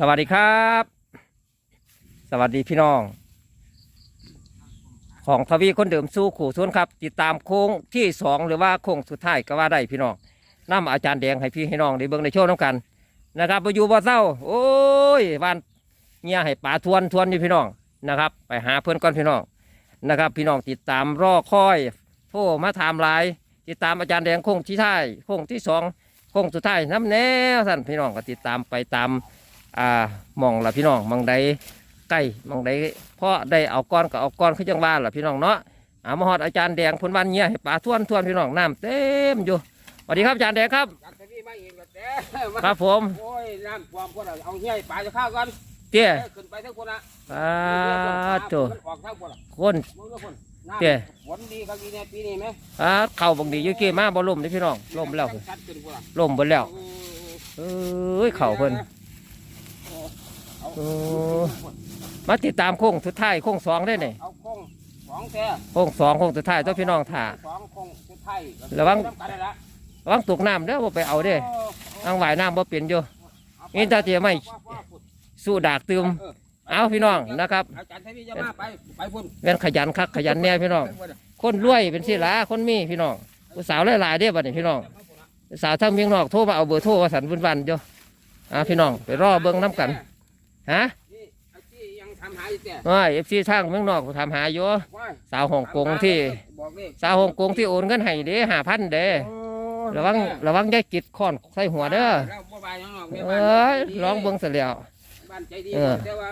สวัสดีครับ สวัสดีพี่น้อง ของทวีคนเดิมสู้ขู่ทุนครับ ติดตามโค้งที่สองหรือว่าโค้งสุดท้ายก็ว่าได้พี่น้องน้ำอาจารย์แดงให้พี่ให้น้องได้เบิ่งในโชว์น้ำกัน นะครับไปอยู่บ่เศร้า โอ้ยวันเงียให้ป่าทวนทวนอยู่พี่น้องนะครับ ไปหาเพื่อนก่อนพี่น้องนะครับ พี่น้องติดตามรอคอยโทรมาถามไลน์ติดตามอาจารย์แดงโค้งที่ท้ายโค้งที่สองโค้งสุดท้ายน้ำแน่ท่นพี่น้องก็ติดตามไปตาม อ่ามองละพี่น้องมองใดใกล้มองใดเพราะได้เอาก้อนก็เอาก้อนขึ้นจังว่าละพี่น้องเนาะอามาฮอดอาจารย์แดงพนวันเงี้ยให้ป่าทวนทวนพี่น้องน้ำเต็มอยู่สวัสดีครับอาจารย์แดงครับจัดทวีมาเองก็แต่มาครับผมโอ้ยน้ำความพวกเราเอาเหี้ยปลาจะข้าวก่อนเตี้ยเอ้ยขึ้นไปทั้งคนละปาโจมันออกทั้งคนละคนมึงทุกคนน้ำเตี้ยฝนดีครับดีเนี่ยปีนี้ไหมปาเข่าบังดีอยู่เกี่มาบ่ล่มเลยพี่น้องล่มแล้วชัดขึ้นคนละล่มหมดแล้วเออเอ้ยเข่าเพิ่นเอา โอ้มาติดตามโค้งสุดท้ายโค้งสองได้เนี่ยเอาโค้งสองแท้โค้งสองโค้งสุดท้ายต้องพี่น้องถ่า สองโค้งสุดท้ายระวัง น้ำกันได้ละระวังตกน้ำเด้อบ่ไปเอาเด้อโอ้อังหวายน้ำบ่เปลี่ยนอยู่เอาไปนี่ถ้าเจียไม่ว่าว่าพูดสู้ดากตืมเออเอาพี่น้องนะครับอาจารย์ทวีจะมาไปไปพุ่นเป็นขยันคักขยันแน่พี่น้องไปพุ่นคนรวยเป็นสิหลาคนมีพี่น้องผู้สาวหลายๆเด้อบัดนี้พี่น้องผู้สาวทั้งเมียงนอกโทรมาเอาเบอร์โทรว่าสันวุ่นวันอยู่อ่าพี่น้องไปรอเบิ่งน้ำกัน ฮะนี่ไอ้ที่ยังทำหาอยู่แต่ว่าเอฟซีทางเมืองนอกทำหาอยู่ว่าสาวฮ่องกงที่ บอกเลขสาวฮ่องกงที่โอนเงินให้เด้ห้าพันเด้โอ้ระวังระวังยายกิดค้อนใส่หัวเด้อเราบ่บายน้องๆแม่เอบ้าน้ยร้องเบิ่งเสร็จแล้วบ้านใจดีเออ แต่ว่า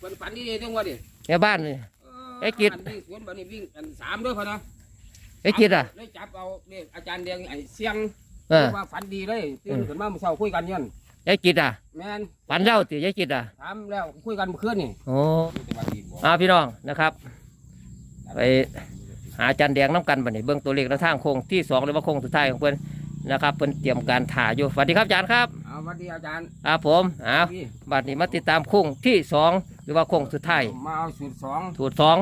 เป็นฝันดีๆจังว่าดิแม่บ้านนี่ไอ้กิจ บ้านวิ่งสวนบ้านนี้วิ่งอันสามด้วยพอเนาะไอ้กิดอะเลยจับเอาเลขอาจารย์เดียงไอ้เสียงเออว่าฝันดีเลยตื่นขึ้นมาเมื่อเช้าคุยกันยัน ยายกิดอะแม่นฝันเล่าติยายกิดอะถามแล้วคุยกันเมื่อคืนนี่โอ้อ่าพี่น้องนะครับ ไปหาอาจารย์แดงน้ำกันบัดนี้เบื้องตัวเลขแนวทางโค้งที่สองหรือว่าโค้งสุดท้ายของเพิ่นนะครับเพิ่นเตรียมการถ่ายอยู่สวัสดีครับอาจารย์ครับเอาสวัสดีอาจารย์ครับผมอ้าวพี่บัดนี้มาติดตามโค้งที่สองหรือว่าโค้งสุดท้ายมาเอาสูตรสองถูดสอง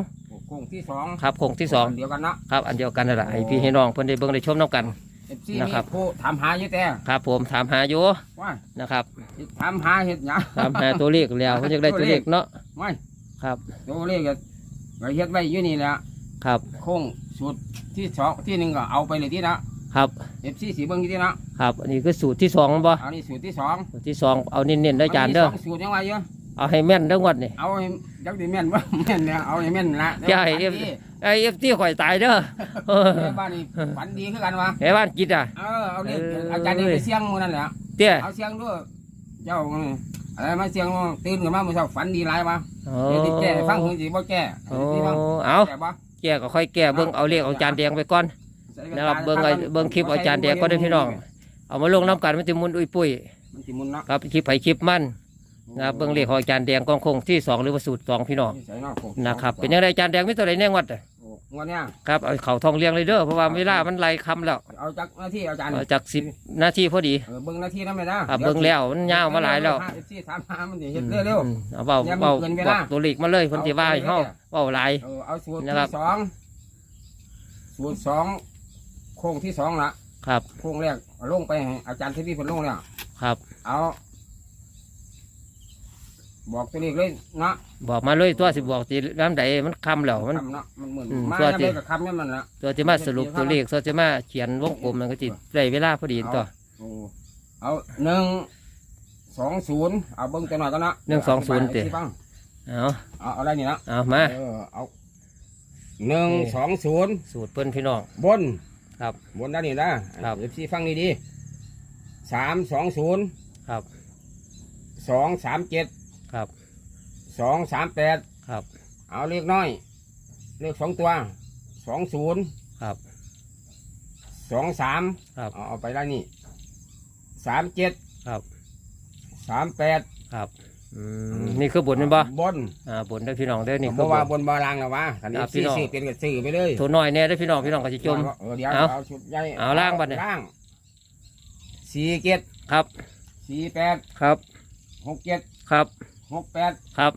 โค้งที่สองครับโค้งที่สองเดียวกันเนาะครับอันเดียวกันนั่นแหละให้พี่ให้น้องเพิ่นได้เบิ่งได้ชมน้ำกัน เอฟซีนะนี่ครับผู้ถามหาอยู่แต่ครับผมถามหาอยู่ว่านะครับถามหาเห็ดหยังถามหาตัวเลขแล้วเพิ่นอยากได้ตัวเลขเนาะไม่ครับตัวเลขก็ก็เฮ็ดไว้อยู่นี่แหละครับโค้งสูตรที่สองที่หนึ่งก็เอาไปเลยที่นะครับเอฟซีสีเบิ้งที่นะครับอันนี้คือสูตรที่สองบ่อันนี้สูตรที่สองสูตรที่สองเอาเน้นๆได้ออาจารย์เด้อมีสงสูตรยังไงเยอะ เอาให้แม่นเด้องวดนี่ เอาให้ยักษ์ดีแม่นว่าแม่นเนี่ยเอาให้แม่นละใช่เอฟไอ้เอฟที่ข่อยตายเด้อเออเดี๋ยวบ้านนี้ฝันดีคือกันวะไอ้บ้านกิดอะ เออเอาเนี่ยเอออ อาจารย์เนี่ยไปเสี่ยงมื้อนั่นแหละเตี้ยเอาเสี่ยงด้วยเจ้าอะไรมาเสี่ยงตื่นขึ้นมาเมื่อเช้าฝันดีหลายมาโอ้เดี๋ยวที่แก้ฟังหูสิบ่แก้โอ้ที่ฟังเอาแก้บ่แก่ก็ค่อยแก่เบิ่งเอาเลขเอาจานแดงไปก่อนนะครับเบิ่งไอ้เบิ่งคลิปเอาจานแดงก็ได้อพี่น้อง เอามาลงน้ำกันมันจะมุนอุ้ยปุ้ยมันสิมุนเนาะ ครับคลิปไผคลิปมัน นะครับเบิ่งเลขของอาจารย์แดงกองคงที่สองหรือว่าสูตรสองพี่น้องใส่เนาะโอ้โหนะครับเป็นยังไงอาจารย์แดงมีตัวไหนแน่งวัดอะโอ้งวดเนี้ยครับเอาเข่าทองเลี้ยงเลยเด้อเพราะว่าเวลามันไล่คำแล้วเอาจากหน้าที่อาจารย์เอาจากสิบนาทีพอดีเออเบิ่งหน้าที่นั่นไหมนะอะเบิ่งแล้วมันยาวมาหลายแล้วเอฟซีถามหามันสิเฮ็ดเร็วอืมเอาเบาอย่ามันเบาเกินเวบอลากตัวเลขมาเลยเพิ่นสิว่าให้เฮาเบาหลายๆเออเอาสูตรนะครับที่สองสูตรสองโค้งที่สองละครับโค้งแรกเอาลงไปให้อาจารย์ทวีเพิ่นลงแล้วครับ เอา บอกตัวเลขเลยเนาะบอกมาเลยตัวสิบอกสิน้ำใดมันคำแล้วมัน คำเนาะมันเหมือนอืมมาตัวแล้วที่เลยกับคำนี่มันละตัวจะมาสรุปตัวเลขตัวจะมาเขียนวงกลมมันก็จิได้เวลาพอดีตัวโอ้เอาหนึ่งสองศูนย์เอาเบิ้งตัวหน่อยก็นะหนึ่งสองศูนย์เดี๋วเตะอธิบาให้ฟังเอาเอาเอาอะไรนี่นะเอามาเออเอาหนึ่งสองศูนย์สูตรเพิ่นพี่น้อง บนครับบนด้านนี้นะครับ เอฟซีฟังดีดีสามสองศูนย์ครับสองสามเจ็ดครับ สองสามแปดครับ เอาเลขน้อย เลขสองตัวสองศูนย์ครับสองสามครับ เอาเอาไปได้นี่สามเจ็ดครับสามแปดครับอืมนี่คือบนนี่บ่บนอ่าบนได้อพี่น้องได้อนี่เพคือราะบว่านบนบาลางแล้ววะอันนี้ครับพี่สี่น้องสี่เป็นกับสี่ไปเลยตัวน้อยแน่ได้อพี่น้องพี่น้องก็จะจม เออเดี๋ยวเอาเอาชุดใหญ่เอาล่างบัดเนี่ย ล่างสี่เจ็ดครับสี่แปดครับหกเจ็ดครับ หกแปดครับ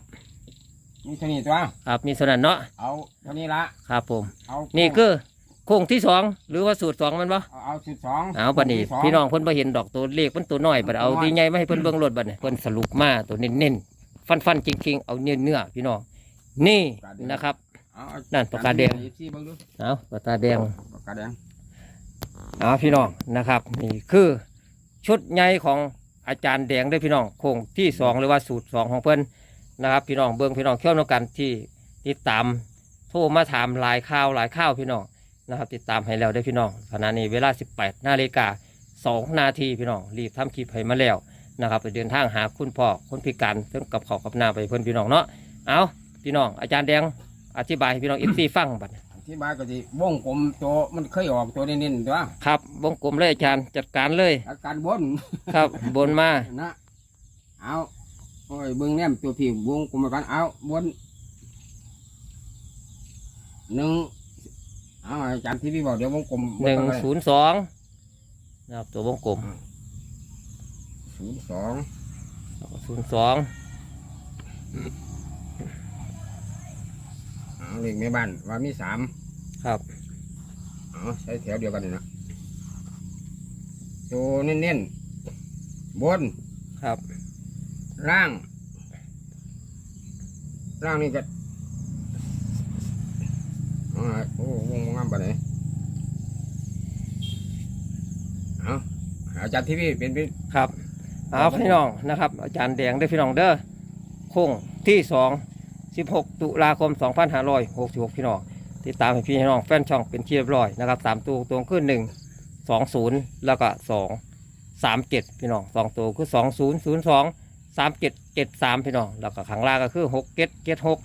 มีเท่านี้ตัวครับมีส่วนนั้นเนาะเอาเท่านี้ละครับผม เอานี่คือโค้งที่สองหรือว่าสูตรสองมันบ่เอาเอาสิบสองเอาบัดนี้ที่สพี่น้องเพิ่นบ่เห็นดอกตัวเลขมันตัวน้อยบัดเอาที่ใหญ่มาให้เพิ่นเบิ่งรถบัดนี้เพิ่นสรุปมาตัวเน้นๆฟันๆจริงๆเอาเนื้อเนื้อๆพี่น้องนี่นะครับ เอาเอานั่นปากกาแดงเอฟซีเบิ่งดูเอาปากกาแดง ปากกาแดง เอาพี่น้องนะครับนี่คือชุดใหญ่ของ อาจารย์แดงเด้วยพี่น้องโค้งที่สองหรือว่าสูตรสองของเพิ่อนนะครับพี่น้องเบิ่งพี่น้องเที่ยวน้กันที่ติดตามโทรมาถามหลายข่าวหลายข่าวพี่น้องนะครับ ติดตามให้แล้วได้พี่น้องขณะนี้เวลา 18นาฬิกา2นาทีพี่น้องรีบทำคลิปให้มาแล้วนะครับไปเดินทางหาคุณพ่อคนพิการเพิ่งกับเขากับนาไปเพิ่อนพี่น้องเนาะเอาพี่น้องอาจารย์แดงอธิบายให้พี่น้องเอฟซีฟังบัด ที่บ้านก็สิวงกลมตัวมันเคยออกตัวเน้นๆตัวครับวงกลมเลยอาจารย์จัดการเลย อาการบนครับบนมานะเอาโอ้ยเบิ่งแนมตัวพี่วงกลมไปกันเอาบนหนึ่งเอาอาจารย์ที่พี่บอกเดี๋ยววงกลมหนึ่งศูนย์สองนะครับตัววงกลมศูนย์สองศูนย์สอง เอาเลขแม่บ้านว่ามีสามครับ เอาใช้แถวเดียวกันนี่นะตัวเน้นๆบนครับ ล่าง ล่างนี่ก็เอาล่ะโอ้วงงามปะไหนเอาอาจารย์ที่พี่เป็นเป็น ครับ เอาพี่น้องนะครับ อาจารย์แดงได้อพี่น้องเด้อโค้งที่สอง สิบหกตุลาคมสองพันห้าร้อยหกสิบหกพี่น้องติดตามให้พี่น้องแฟนช่องเป็นที่เรียบร้อยนะครับสามตัวตรงขึ้นหนึ่งสองศูนย์แล้วก็สองสามเจ็ดพี่น้องสองตัวคือสองศูนย์ศูนย์สองสามเจ็ดเจ็ดสามพี่น้องแล้วก็ขังล่างก็คือหกเจ็ดเจ็ดหก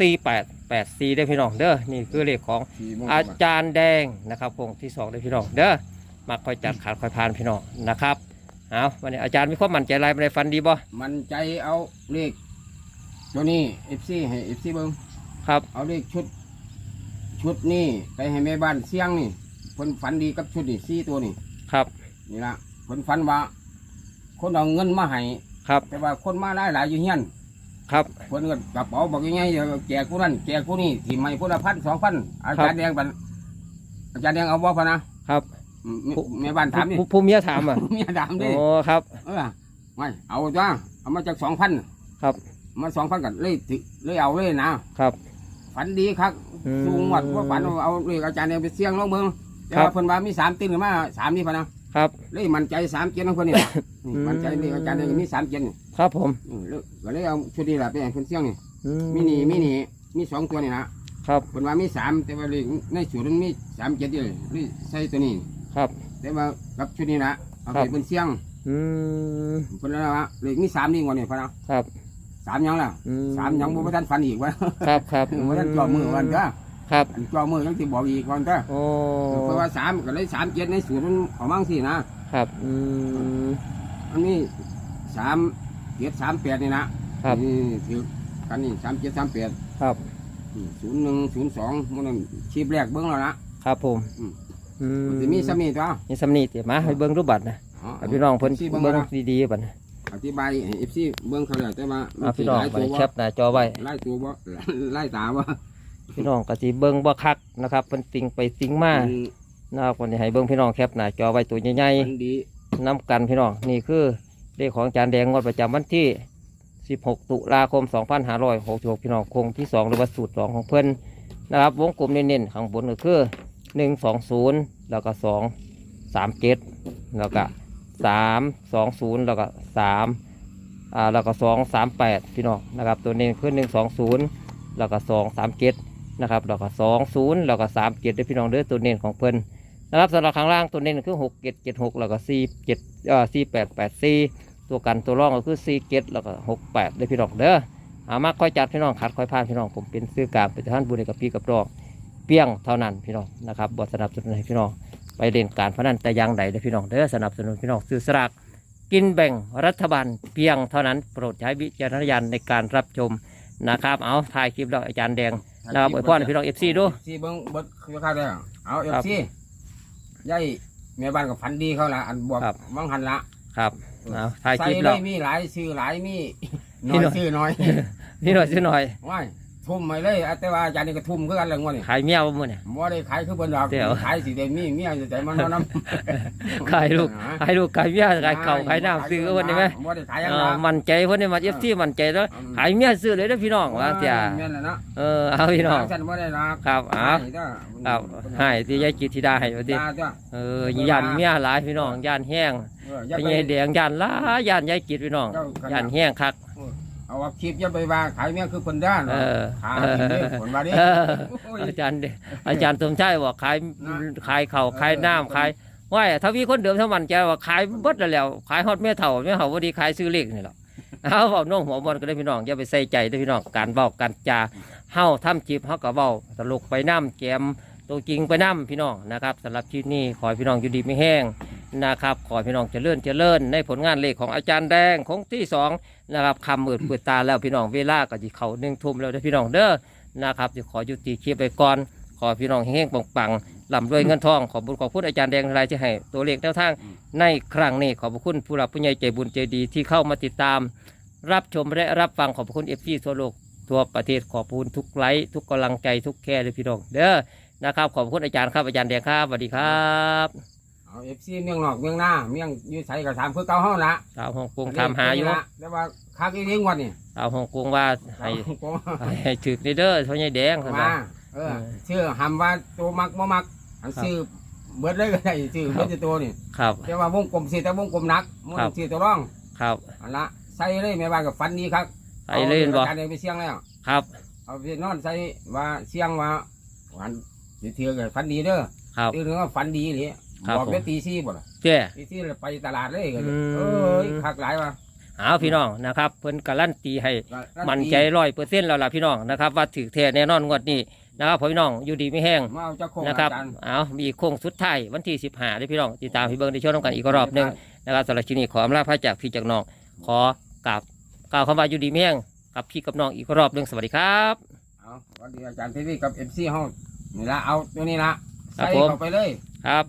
สี่แปดแปดสี่ได้อพี่น้องเด้อนี่คือเลขของสี่โมงอาจารย์แดงนะครับวงที่สองได้พี่น้องเด้อมาคอยจัดขาดคอยพานพี่น้องนะครับเอาวันนี้อาจารย์มีความมั่นใจอะไรในฟันดีบ่มันใจเอาเลข ตัวนี้เอฟซีให้เอฟซีเบิ้งครับ เอาเลขชุด ชุดนี่ไปให้แม่บ้านเสียงนี่เพิ่นฝันดีกับชุดนี่สี่ตัวนี่ครับ นี่ละเพิ่นฝันว่า คนเอาเงินมาให้ครับ แต่ว่าคนมาหลายหลายๆอยู่เฮียนครับเพิ่นก็กระเป๋าบอกยังไงแจกผู้นั้นแจกผู้นี้ที่ไม่ผู้ละพันสองพันอาจารย์แดงบันอาจารย์แดงเอาบ่พะนะครับอืมแม่บ้านถามนี่ผู้ผู้เมียถามอะเมียถามดิโอ้ครับ เออไม่เอาจ้าเอามาจากสองพันครับ มาสองพันกันเลยถือเลยเอาเลยนะครับ ฝันดีครับอืม สูงวัดว่าฝันว่าเอาเลยอาจารย์เนี่ยไปเสี่ยงลงเมืองแต่ครับว่าเพิ่นว่ามีสามตินขึ้นมาสามนี่พะนะครับ เลยมั่นใจสามเจ็ดของเพิ่นนี่ล่ะนี่อืมมั่นใจเลยอาจารย์เนี่ยมีสามเจ็ดนี่ครับผมอืมเลยก็เลยเอาชุดนี้แหละไปให้เพิ่นเสี่ยงนี่อืมีนี่มีนี่มีสองตัวนี่นะครับเพิ่นว่ามีสามแต่ว่าเลขในสูตรมันมีสามเจ็ดอยู่เลยเลยใส่ตัวนี้ ครับ แต่ว่ากับชุดนี้นะเอาครัไปบเพิ่นเสี่ยงอืมเพิ่นแล้วว่าเลขมีสามนี่ก่อนนี่พะนะ ครับ สามหยังล่ะอืสามหยังบ่ทันฝันอีกวะครับครับบ่ทันจ่อมือวันก็ครับจ่อมือต้องสิบอกอีกก่อนก็โอ้เพราะว่าสามก็เลยสามเจ็ดในสูตรมันเออกมั่งสินะครับอืม อันนี้สามเจ็ดสามแปดนี่นะครับ นี่ถือกันนี่สามเจ็ดสามแปดครับศูนย์หนึ่งศูนย์สองมันนชีพแรกเบิ้งแล้วนะครับผมอืมอืมมันจะมีสามีตัวนี่สำนีเดี๋ยวมาให้เบิ้งรูปบัตรนะอ๋อ ให้พี่น้องเพิ่น FC เบิ้งเบิ้งนะ ดีๆบัตรนะ อธิบายให้เอฟซีเบิ้งเขาเลยแต่ว่าเอาพี่น้องหลายไปตัวแคปหน้าจอไว้ ไล่ตัวบ่ไล่ตาว่าพี่น้องก็สิเบิ้งบ่คักนะครับเป็นสิ่งไปสิ่งมานะครับวันนี้ให้เบิ้งพี่น้องแคปหน้าจอไว้ตัวใหญ่มันดีๆน้ำกันพี่น้องนี่คือเลขของจานแดงงวดประจำวันที่ 16 ตุลาคม 2566พี่น้องคงที่ 2 หรือว่าสูตร 2 ของเพิ่นนะครับวงกลมเน้นๆข้างบนก็คือ 120 แล้วก็ 2 37 แล้วก็ 320แล้วก็3อ่าแล้วก็238พี่น้องนะครับ ตัวนี้คือ120แล้วก็237นะครับแล้วก็20แล้วก็37เด้อพี่น้องเด้อตัวเน้นของเพิ่นนะครับสำหรับข้างล่างตัวเน้นคือหกเจ็ดเจ็ดหกแล้วก็สี่เจ็ดอ่อสี่แปดแปดสี่ตัวกันตัวร่องก็คือสี่เจ็ดแล้วก็หกแปดได้พี่น้องเด้ออามากค่อยจัดพี่น้องขัดค่อยพานพี่น้องผมเป็นซื้อกลางเป็นท่านบุญให้กับพี่กับดอกเปี้ยงเท่านั้นพี่น้องนะครับบทสนับสนุนให้พี่น้อง ไปเล่นการพนันแต่อยังใดเด้อพี่น้องเด้อสนับสนุนพี่น้องซื้อสลากกินแบ่งรัฐบาลเพียงเท่านั้นโปรดใช้วิจารณญาณในการรับชมนะครับ เอาถ่ายคลิปแล้วอาจารย์แดงนะครับอวยพรให้พี่น้องเอฟซีดู ซีเบิ้งเบิ้งคือค่าได้เอาเอครัฟบซียายแม่บ้านกับฝันดีเขาละอันบวกครับวังหันละครับเอาถ่ายคใส่ลิปเลแล้ว ยมีหลายซื้อหลายมีมีน้อยหน่อย ซื้อน้อย นี่หน่อยสิหน่อย ว้าย ทุ่มไปเลยแต่ว่าอาจารย์นี่ก็ทุ่มคือกันเรื่องว่านี่ขายเมียบ่มื้อเนี่ยบ่ได้ขายคือเพิ่นดอกเดี๋ยว ขายสิได้มีเมียอยู่แต่มันบ่นำขายลูกขายลูกขายเมียขายเข่าวขายน้ำซื้อเพิ่นได้ไหมบ่ได้ขายหยังเอดออกมั่นใจเพิ่นได้มา FT มั่นใจแล้วขายเมียซื้อเลยเด้อพี่น้องว่าเสียแม่นแล้วเนาะเออเอาพี่น้อง ฉันบ่ได้รักครับเอาให้เด้อครับให้ที่ยายจิตธิดาให้ว่าติด่าจ้ะเออย่านเมียหลายพี่น้องย่านแห้งเอออย่าเป็นไป ไงแดงย่านหลายย่านยายจิตพี่น้องเจ้าขนาด ย่านแห้งคัก เอาว่าคลิปอย่าไปว่าขายเมียคือเพิ่นด้านเออขายกินเด้อผลว่าดิเออโอ้ยอาจารย์เด้อาจารย์สมชายบอกขายนะขายเข่าวขายน้ำขายว่าถ้ามีคนเดิมเท่ามันใจว่าขายเบิดแล้วแหล้ว ขายฮอดแม่เฒ่าแม่เฒ่าบ่ดีขายซื้อเลขนี่แหละเอาเว้าน้องหัวบอลก็ได้พี่น้องอย่าไปใส่ใจเด้อพี่น้องการเว้าการจาเฮาทำจีบเฮาก็เว้าตลกไปน้ำแกมตัวจริงไปน้ำพี่น้องนะครับสำหรับคลิปนี้ขอให้พี่น้องอยู่ดีไม่แห้งนะครับ ขอให้พี่น้องเจริญเจริญในผลงานเลขของอาจารย์แดงของที่สอง นะครับคำเอิดเปิดตาแล้วพี่น้องเวลาก็จะเขาหนึ่งทุ่มแล้วพี่น้องเด้อนะครับจะขอยุติคลิปไปก่อนขอพี่น้องเฮงๆปังๆลำด้วยเงินทองขอบคุญขอบคุณอาจารย์แดงรายที่ให้ตัวเลขแนวทางในครั้งนี้ขอบคุณผู้รับผู้ใหญ่ใจบุญใจดีที่เข้ามาติดตาม รับชมและรับฟังขอบคุณเอฟซีทั่วโลกทั่วประเทศขอบคุณทุกไลค์ทุกกำลังใจทุกแค่เลยพี่น้องเด้อนะครับขอบคุณอาจารย์ครับอาจารย์แดงครับสวัสดีครับ เอา FC เมียงนอกเมียงหน้าเมียงอยู่ไสก็ถามคือเก่าเฮาละสาวฮ่องกงถามหาอยู่แต่ว่าคักอีเลี้ยงวันนี่สาวฮ่องกงว่าให้ให้ให้ถือในเด้อพ่อใหญ่แดงครับมาเออชื่อหำว่าตัวมักบ่มักอันชื่อเบิดเลยก็ได้ชื่อเบิดแต่ตัวนี่ครับแต่ว่าวงกลมสิแต่วงกลมหนักมันครับสิตัวร่องครับอันละใส่เลยแม่บ้านกับฟันดีครับใส่เล่นบ่อาการเดินไปเสี่ยงแล้วครับเอาไปนอนใส่ว่าเสี่ยงว่าวันสิเถื่อกับฟันดีเด้อครับตีหนึงว่าฟันดีเลย ครับบอกผมได้ตีซี่บ่ล่ะเจ้ ตีซี่เลยไปตลาดเลยก็อืม เอ้ยคักหลายว่ะเอาพี่น้องนะครับ เพิ่นการันตีให้ ก็มั่นใจร้อยเปอร์เซ็นต์แล้วล่ะพี่น้องนะครับ ว่าถือแท้แน่นอนงวดนี้นะครับพ่อพี่น้องอยู่ดีไม่แห้งมาเอาเจ้าโคงนะครับอาจารย์เอามีโค้งสุดท้ายวันที่สิบห้าได้พี่น้องติดตามพี่เบิ้งในช่วงน้ำกันอีกรอบหนึ่งนะครับสำหรับที่นี้ขออำลาพระจากพี่จากน้องขอกราบกล่าวคำว่าอยู่ดีไม่แห้งกับพี่กับน้องอีกรอบหนึ่งสวัสดีครับ เอาสวัสดีอาจารย์ทีวีกับเอฟซีเฮานี่ละเอาตัวนี้ละครับใส่ผม เข้าไปเลย ครับ